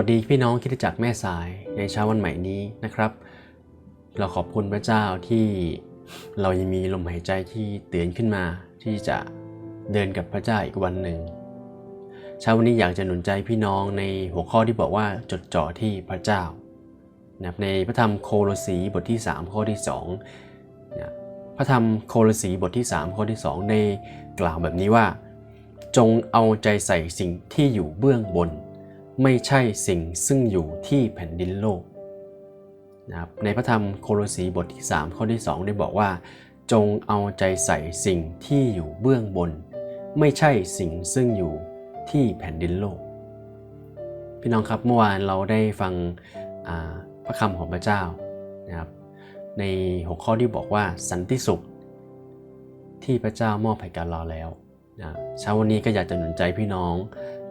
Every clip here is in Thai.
วัสดีพี่น้องคิดจักรแม่สายในเช้าวันใหม่นี้นะครับ เราขอบคุณพระเจ้าที่เรายังมีลมหายใจที่เตือนขึ้นมา ที่จะเดินกับพระเจ้าอีกวันหนึ่งเช้าวันนี้อยากจะหนุนใจพี่น้องในหัวข้อที่บอกว่าจดจ่อที่พระเจ้านะในพระธรรมโคโลสีบทที่ 3 ข้อที่2นะพระธรรมโคโลสีบทที่ 3 ข้อที่ 2 ในกล่าวแบบนี้ว่า จงเอาใจใส่สิ่งที่อยู่เบื้องบน ไม่ใช่สิ่งซึ่งอยู่ที่แผ่นดินโลกนะครับในพระธรรมโคโลสีบทที่ 3 ข้อที่ 2 ได้บอกว่า จงเอาใจใส่สิ่งที่อยู่เบื้องบน ไม่ใช่สิ่งซึ่งอยู่ที่แผ่นดินโลก พี่น้องครับเมื่อวานเราได้ฟังพระคำของพระเจ้านะครับในหัวข้อที่บอกว่าสันติสุข ที่พระเจ้ามอบให้กับเราแล้วนะเช้าวันนี้ก็อยากจะหนุนใจพี่น้อง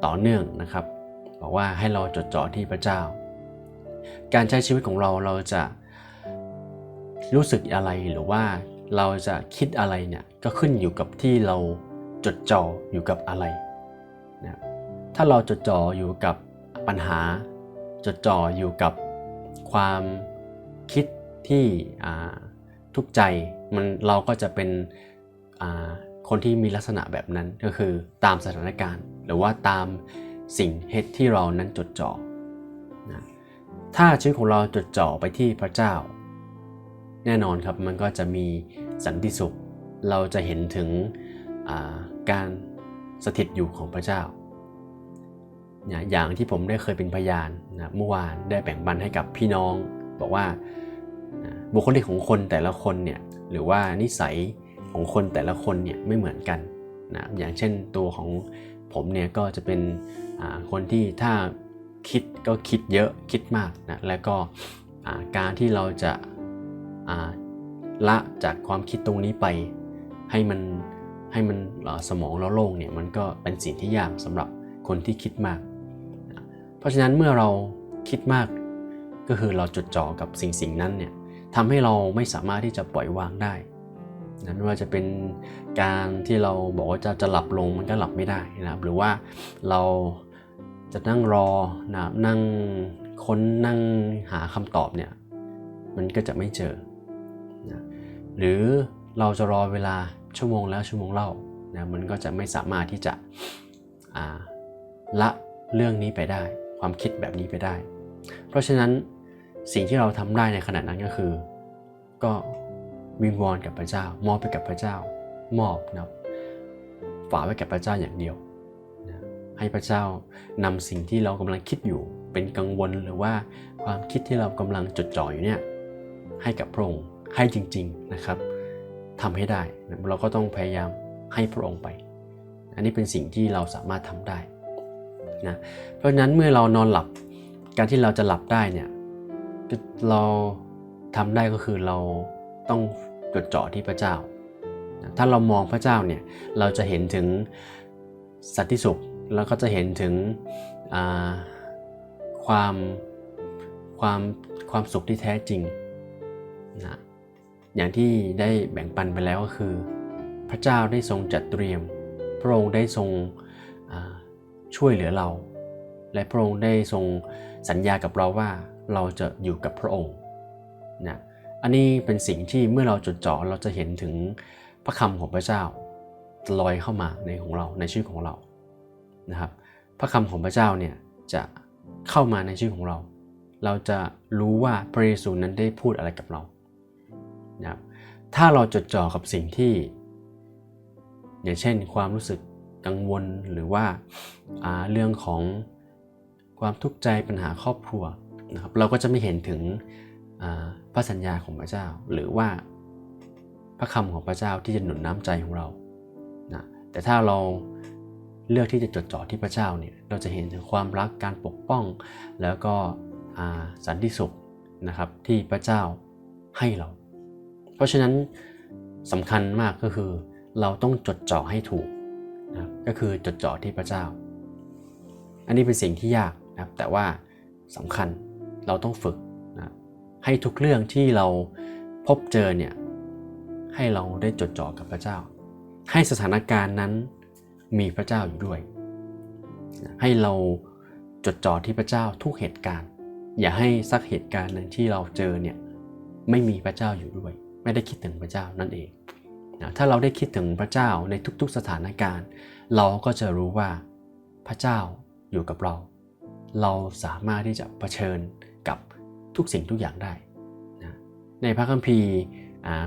ต่อเนื่องนะครับ บอกว่าให้เราจดจ่อที่พระเจ้า การใช้ชีวิตของเราเราจะรู้สึกอะไรหรือว่าเราจะคิดอะไรเนี่ยก็ขึ้นอยู่กับที่เราจดจ่ออยู่กับอะไรนะถ้าเราจดจ่ออยู่กับปัญหา จดจ่ออยู่กับความคิดที่ทุกใจมันเราก็จะเป็นคนที่มีลักษณะแบบนั้นก็คือตามสถานการณ์ หรือว่าตาม สิ่งเหตุที่เรานั้นจดจ่อนะถ้าชีวิตของเราจดจ่อไปที่พระเจ้า แน่นอนครับมันก็จะมีสันติสุข เราจะเห็นถึงาการสถิตอยู่ของพระเจ้า อย่างที่ผมได้เคยเป็นพยานนะเมื่อวานได้แบ่งปันให้กับพี่น้อง บอกว่าบุคลิกของคนแต่ละคนเนี่ยหรือว่านิสัยของคนแต่ละคนเนี่ยไม่เหมือนกันนะอย่างเช่นตัวของ ผมเนี่ยก็จะเป็นคนที่ถ้าคิดก็คิดเยอะคิดมากนะแล้วก็การที่เราจะาละจากความคิดตรงนี้ไป ให้มันให้มันสมองเราโล่งเนี่ยมันก็เป็นสิ่งที่ยากสำหรับคนที่คิดมากนะเพราะฉะนั้นเมื่อเราคิดมากก็คือเราจดจ่อกับสิ่งสิ่งนั้นเนี่ยทำให้เราไม่สามารถที่จะปล่อยวางได้ นะไม่ว่าจะเป็นการที่เราบอกว่าจะจะหลับลงมันก็หลับไม่ได้นะครับ หรือว่าเราจะนั่งรอนะนั่งค้นนั่งหาคำตอบเนี่ยมันก็จะไม่เจอนะหรือเราจะรอเวลาชั่วโมงแล้วชั่วโมงเล่านะมันก็จะไม่สามารถที่จะละเรื่องนี้ไปได้ ความคิดแบบนี้ไปได้ เพราะฉะนั้นสิ่งที่เราทำได้ในขณะนั้นก็คือ ก็ วิงวอนกับพระเจ้า มอบไปกับพระเจ้า มอบนะฝากไว้กับพระเจ้าอย่างเดียวนะให้พระเจ้านำสิ่งที่เรากำลังคิดอยู่ เป็นกังวลหรือว่าความคิดที่เรากำลังจดจ่ออยู่เนี่ยให้กับพระองค์ให้จริง ๆนะครับทำให้ได้นะเราก็ต้องพยายามให้พระองค์ไป อันนี้เป็นสิ่งที่เราสามารถทำได้นะเพราะฉะนั้นเมื่อเรานอนหลับการที่เราจะหลับได้เนี่ยเราทำได้ก็คือเราต้อง จดจ่อที่พระเจ้า ถ้าเรามองพระเจ้าเนี่ยเราจะเห็นถึงสันติสุขแล้วก็จะเห็นถึงความความความสุขที่แท้จริงนะอย่างที่ได้แบ่งปันไปแล้วก็คือ พระเจ้าได้ทรงจัดเตรียม พระองค์ได้ทรงช่วยเหลือเรา และพระองค์ได้ทรงสัญญากับเราว่าเราจะอยู่กับพระองค์นะ อันนี้เป็นสิ่งที่เมื่อเราจดจ่อเราจะเห็นถึงพระคำของพระเจ้าลอยเข้ามาในของเราในชีวิตของเรานะครับ พระคำของพระเจ้าเนี่ยจะเข้ามาในชีวิตของเรา เราจะรู้ว่าพระเยซูนั้นได้พูดอะไรกับเรานะครับถ้าเราจดจ่อกับสิ่งที่ อย่างเช่น ความรู้สึกกังวลหรือว่าเรื่องของความทุกข์ใจปัญหาครอบครัวนะครับ เราก็จะไม่เห็นถึง พระสัญญาของพระเจ้า หรือว่าพระคำของพระเจ้าที่จะหนุนน้ำใจของเรานะแต่ถ้าเราเลือกที่จะจดจ่อที่พระเจ้าเนี่ยเราจะเห็นถึงความรักการปกป้อง แล้วก็สันติสุขนะครับที่พระเจ้าให้เรา เพราะฉะนั้นสำคัญมากก็คือ เราต้องจดจ่อให้ถูกนะก็คือจดจ่อที่พระเจ้า อันนี้เป็นสิ่งที่ยากนะครับแต่ว่าสำคัญเราต้องฝึก ให้ทุกเรื่องที่เราพบเจอเนี่ยให้เราได้จดจ่อกับพระเจ้า ให้สถานการณ์นั้นมีพระเจ้าอยู่ด้วย ให้เราจดจ่อที่พระเจ้าทุกเหตุการณ์ อย่าให้สักเหตุการณ์หนึ่งที่เราเจอเนี่ยไม่มีพระเจ้าอยู่ด้วย ไม่ได้คิดถึงพระเจ้านั่นเองนะถ้าเราได้คิดถึงพระเจ้าในทุกๆสถานการณ์ เราก็จะรู้ว่าพระเจ้าอยู่กับเรา เราสามารถที่จะะเผชิญ ทุกสิ่งทุกอย่างได้นะในพระคัมภีร์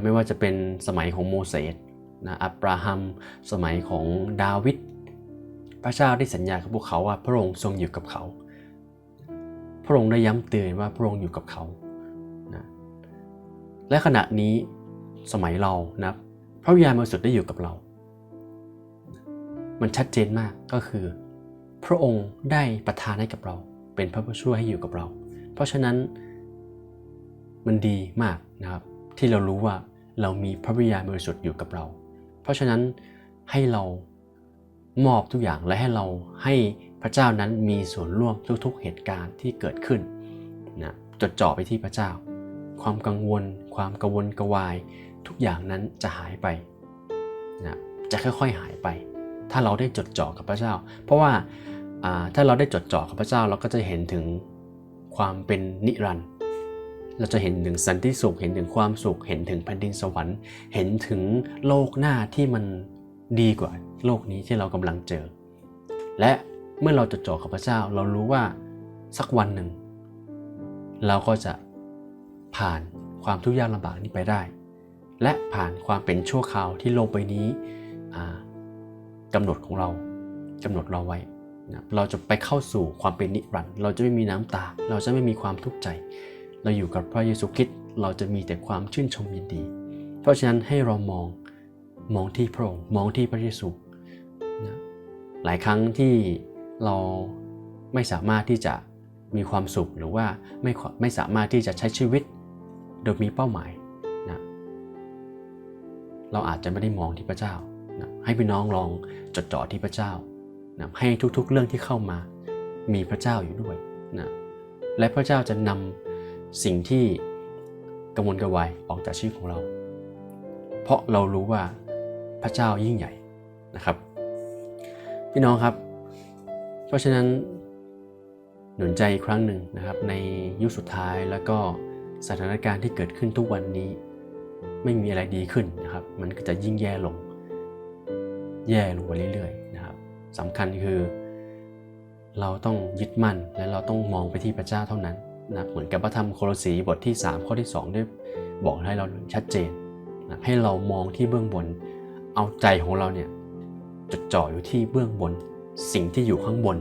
ไม่ว่าจะเป็นสมัยของโมเสสนะอับราฮัม สมัยของดาวิดพระเจ้าได้สัญญากับพวกเขาว่าพระองค์ทรงอยู่กับเขา พระองค์ได้ย้ำเตือนว่าพระองค์อยู่กับเขานะและขณะนี้สมัยเรานะพระวิญญาณบริสุทธิ์ได้อยู่กับเรา มันชัดเจนมากก็คือ พระองค์ได้ประทานให้กับเรา เป็นพระผู้ช่วยให้อยู่กับเรา เพราะฉะนั้น มันดีมากนะครับ ที่เรารู้ว่าเรามีพระวิญญาณบริสุทธิ์อยู่กับเรา เพราะฉะนั้นให้เรามอบทุกอย่างและให้เราให้พระเจ้านั้นมีส่วนร่วมทุกๆเหตุการณ์ที่เกิดขึ้นนะจดจ่อไปที่พระเจ้า ความกังวล ความกังวลกระวาย ทุกอย่างนั้นจะหายไปนะจะค่อยๆหายไป ถ้าเราได้จดจ่อกับพระเจ้า เพราะว่าอ่าถ้าเราได้จดจ่อกับพระเจ้าเราก็จะเห็นถึงความเป็นนิรันดร์ เราจะเห็นถึงสันติสุข เห็นถึงความสุข เห็นถึงแผ่นดินสวรรค์ เห็นถึงโลกหน้าที่มันดีกว่าโลกนี้ที่เรากำลังเจอ และเมื่อเราจดจ่อกับพระเจ้า เรารู้ว่าสักวันหนึ่ง เราก็จะผ่านความทุกข์ยากลำบากนี้ไปได้ และผ่านความเป็นชั่วคราวที่โลกใบนี้อ่ากำหนดของเรากำหนดเราไว้นะเราจะไปเข้าสู่ความเป็นนิรันดร์เราจะไม่มีน้ำตา เราจะไม่มีความทุกข์ใจ เราอยู่กับพระเยซูคริสต์เราจะมีแต่ความชื่นชมยินดี เพราะฉะนั้นให้เรามองมองที่พระองค์มองที่พระเยซูนะหลายครั้งที่เราไม่สามารถที่จะมีความสุขหรือว่าไม่ไม่สามารถที่จะใช้ชีวิตโดยมีเป้าหมายนะเราอาจจะไม่ได้มองที่พระเจ้านะให้พี่น้องลองจดจ่อที่พระเจ้านะให้ทุกๆเรื่องที่เข้ามามีพระเจ้าอยู่ด้วยนะและพระเจ้าจะนำ สิ่งที่กังวลกระวายออกจากชีวิตของเรา เพราะเรารู้ว่าพระเจ้ายิ่งใหญ่นะครับ พี่น้องครับ เพราะฉะนั้นหนุนใจอีกครั้งหนึ่งนะครับ ในยุคสุดท้ายแล้วก็สถานการณ์ที่เกิดขึ้นทุกวันนี้ ไม่มีอะไรดีขึ้นนะครับ มันก็จะยิ่งแย่ลง แย่ลงไปเรื่อยๆนะครับสำคัญคือ เราต้องยึดมั่นและเราต้องมองไปที่พระเจ้าเท่านั้น นะเหมือนกับพระธรรมโคลสีบทที่ 3 ข้อที่ 2 ได้บอกให้เราชัดเจนนะให้เรามองที่เบื้องบน เอาใจของเราเนี่ยจดจ่ออยู่ที่เบื้องบน สิ่งที่อยู่ข้างบน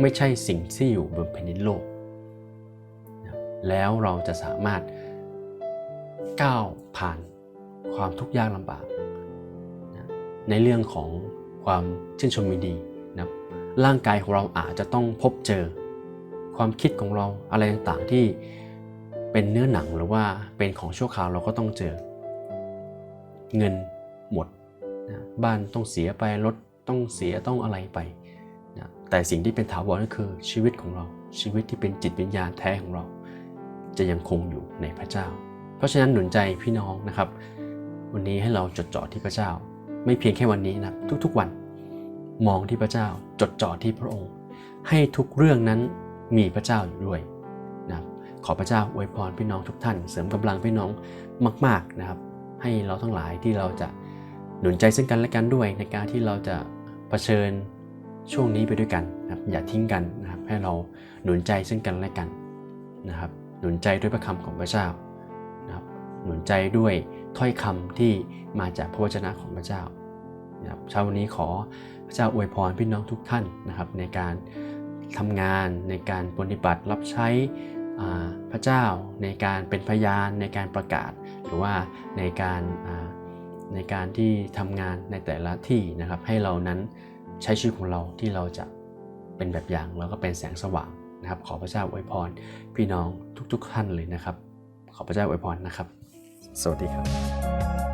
ไม่ใช่สิ่งที่อยู่บนแผ่นดินโลกนะแล้วเราจะสามารถก้าวผ่านความทุกข์ยากลำบากนะในเรื่องของความชื่นชมยินดีนะร่างกายของเราอาจจะต้องพบเจอ ความคิดของเราอะไรต่างๆที่เป็นเนื้อหนังหรือว่าเป็นของชั่วคราวเราก็ต้องเจอ เงินหมดนะบ้านต้องเสียไปรถต้องเสียต้องอะไรไปนะแต่สิ่งที่เป็นถาวรก็คือชีวิตของเราชีวิตที่เป็นจิตวิญญาณแท้ของเรา จะยังคงอยู่ในพระเจ้า เพราะฉะนั้นหนุนใจพี่น้องนะครับ วันนี้ให้เราจดจ่อที่พระเจ้า ไม่เพียงแค่วันนี้นะทุกๆวัน มองที่พระเจ้าจดจ่อที่พระองค์ ให้ทุกเรื่องนั้น มีพระเจ้าอยู่ด้วยนะครับขอพระเจ้าอวยพรพี่น้องทุกท่าน เสริมกำลังพี่น้องมาก ๆนะครับ ให้เราทั้งหลายที่เราจะหนุนใจซึ่งกันและกันด้วย ในการที่เราจะเผชิญช่วงนี้ไปด้วยกันนะครับอย่าทิ้งกันนะครับให้เราหนุนใจซึ่งกันและกันนะครับ หนุนใจด้วยพระคำของพระเจ้านะครับหนุนใจด้วยถ้อยคำที่มาจากพระวจนะของพระเจ้านะครับเช้าวันนี้ขอพระเจ้าอวยพรพี่น้องทุกท่านนะครับในการ ทำงานในการปฏิบัติรับใช้พระเจ้าในการเป็นพยานในการประกาศ หรือว่าในการในการที่ทำงานในแต่ละที่นะครับ ให้เรานั้นใช้ชีวิตของเราที่เราจะเป็นแบบอย่างแล้วก็เป็นแสงสว่างนะครับ ขอพระเจ้าอวยพร พี่น้องทุกๆท่านเลยนะครับ ขอพระเจ้าอวยพรนะครับ สวัสดีครับ